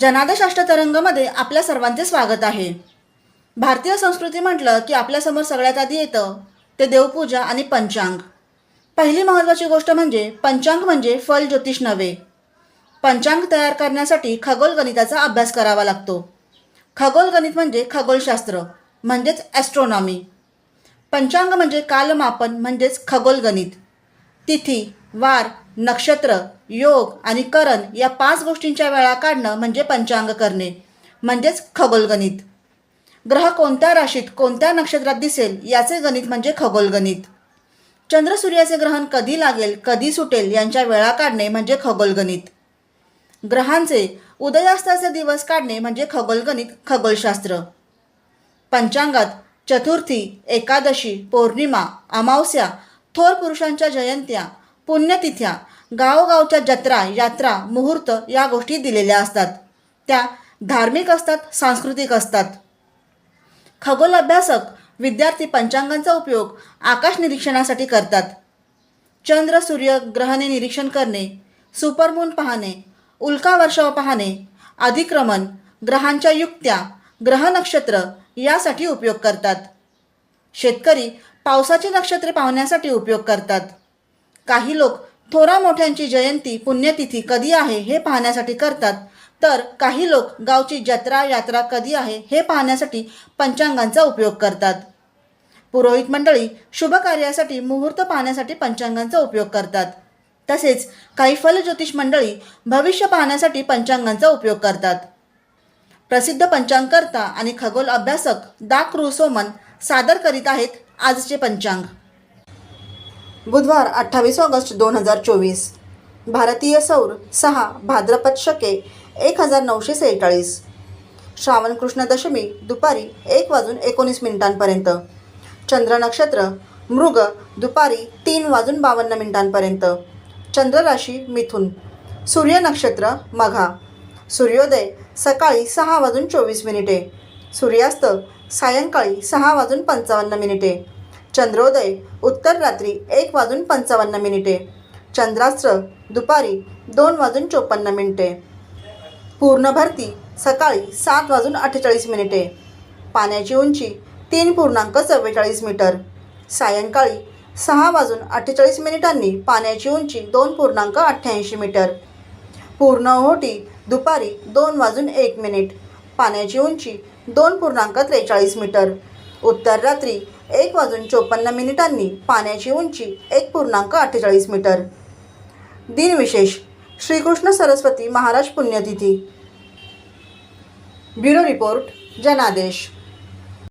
जनादेश अष्टतरंगमध्ये आपल्या सर्वांचे स्वागत आहे. भारतीय संस्कृती म्हटलं की आपल्यासमोर सगळ्यात आधी येतं ते देवपूजा आणि पंचांग. पहिली महत्त्वाची गोष्ट म्हणजे पंचांग म्हणजे फल ज्योतिष नव्हे. पंचांग तयार करण्यासाठी खगोल गणिताचा अभ्यास करावा लागतो. खगोल गणित म्हणजे खगोलशास्त्र म्हणजेच ॲस्ट्रॉनॉमी पंचांग म्हणजे कालमापन म्हणजेच खगोल गणित. तिथी वार नक्षत्र योग आणि करण या पाच गोष्टींच्या वेळा काढणं म्हणजे पंचांग करणे म्हणजेच खगोलगणित. ग्रह कोणत्या राशीत कोणत्या नक्षत्रात दिसेल याचे गणित म्हणजे खगोलगणित. चंद्र सूर्याचे ग्रहण कधी लागेल कधी सुटेल यांच्या वेळा काढणे म्हणजे खगोलगणित. ग्रहांचे उदयास्ताचे दिवस काढणे म्हणजे खगोलगणित खगोलशास्त्र. पंचांगात चतुर्थी एकादशी पौर्णिमा अमावस्या थोर पुरुषांच्या जयंत्या पुण्यतिथ्या गावोगावच्या जत्रा यात्रा मुहूर्त या गोष्टी दिलेल्या असतात. त्या धार्मिक असतात सांस्कृतिक असतात. खगोल अभ्यासक विद्यार्थी पंचांगांचा उपयोग आकाश निरीक्षणासाठी करतात. चंद्र सूर्य ग्रहणे निरीक्षण करणे सुपरमून पाहणे उल्का वर्षाव पाहणे अधिक्रमण ग्रहांच्या युक्त्या ग्रह नक्षत्र यासाठी उपयोग करतात. शेतकरी पावसाची नक्षत्रे पाहण्यासाठी उपयोग करतात. काही लोक थोरा मोठ्यांची जयंती पुण्यतिथी कधी आहे हे पाहण्यासाठी करतात. तर काही लोक गावची जत्रा यात्रा कधी आहे हे पाहण्यासाठी पंचांगांचा उपयोग करतात. पुरोहित मंडळी शुभ कार्यासाठी मुहूर्त पाहण्यासाठी पंचांगांचा उपयोग करतात. तसेच काही फलज्योतिष मंडळी भविष्य पाहण्यासाठी पंचांगांचा उपयोग करतात. प्रसिद्ध पंचांगकर्ता आणि खगोल अभ्यासक दा क्रुसोमन सादर करीत आहेत आजचे पंचांग. बुधवार अठ्ठावीस ऑगस्ट दोन हजार चोवीस. भारतीय सौर सहा भाद्रपद शके एक हजार नऊशे सेहेचाळीस. श्रावण कृष्ण दशमी दुपारी एक वाजून एकोणीस मिनिटांपर्यंत. चंद्र नक्षत्र मृग दुपारी तीन वाजून बावन्न मिनिटांपर्यंत. चंद्र राशी मिथुन. सूर्य नक्षत्र मघा. सूर्योदय सकाळी सहा वाजून चोवीस मिनिटे. सूर्यास्त सायंकाळी सहा वाजून पंचावन्न मिनिटे. चंद्रोदय उत्तर रात्री एक वाजून पंचावन्न मिनिटे. चंद्रास्त्र दुपारी दोन वाजून चोपन्न मिनिटे. पूर्ण भरती सकाळी सात वाजून अठ्ठेचाळीस मिनिटे. पाण्याची उंची तीन पूर्णांक चव्वेचाळीस मीटर. सायंकाळी सहा वाजून अठ्ठेचाळीस मिनिटांनी पाण्याची उंची दोन पूर्णांक अठ्ठ्याऐंशी मीटर. पूर्ण ओहोटी दुपारी दोन वाजून एक मिनिट. पाण्याची उंची दोन पूर्णांक त्रेचाळीस मीटर. उत्तर रात्री एक वाजून चोपन्न मिनिटांनी पाण्याची उंची एक पूर्णांक अठ्ठेचाळीस मीटर. दिनविशेष श्रीकृष्ण सरस्वती महाराज पुण्यतिथी. ब्युरो रिपोर्ट जनादेश.